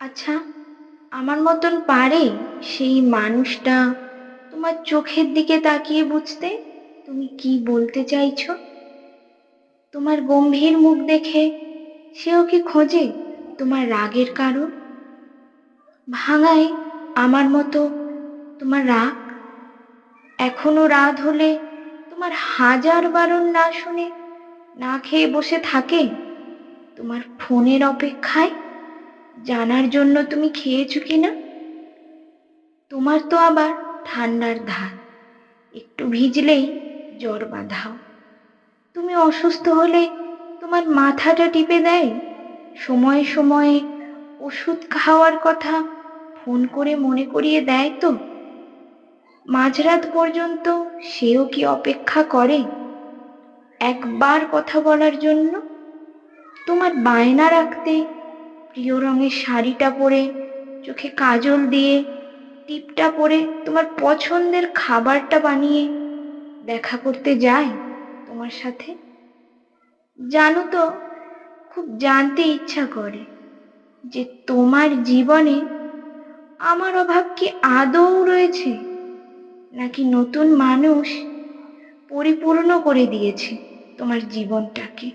আচ্ছা আমার মতন পারে সেই মানুষটা তোমার চোখের দিকে তাকিয়ে বুঝতে? তুমি কি বলতে চাইছো? তোমার গম্ভীর মুখ দেখে সেও কি খোঁজে তোমার রাগের কারণ? ভাঙায় আমার মতো তোমার রাগ? এখনও রাত হলে তোমার হাজার বারণ না শুনে না খেয়ে বসে থাকে তোমার ফোনের অপেক্ষায়? জানার জন্য তুমি খেয়েছো কিনা? তোমার তো আবার ঠান্ডার ধার। একটু ভিজলেই জ্বর বাঁধাও। তুমি অসুস্থ হলে তোমার মাথাটা টিপে দেয়। সময়ে সময়ে ওষুধ খাওয়ার কথা ফোন করে মনে করিয়ে দেয় তো। মাঝরাত পর্যন্ত সেও কি অপেক্ষা করে? একবার কথা বলার জন্য? তোমার বায়না রাখতে প্রিয় রঙের শাড়িটা পরে, চোখে কাজল দিয়ে, টিপটা পরে তোমার পছন্দের খাবারটা বানিয়ে দেখা করতে যায় তোমার সাথে? জানো তো, খুব জানতে ইচ্ছা করে যে তোমার জীবনে আমার অভাব কি আদৌ রয়েছে? নাকি নতুন মানুষ পরিপূর্ণ করে দিয়েছে তোমার জীবনটাকে?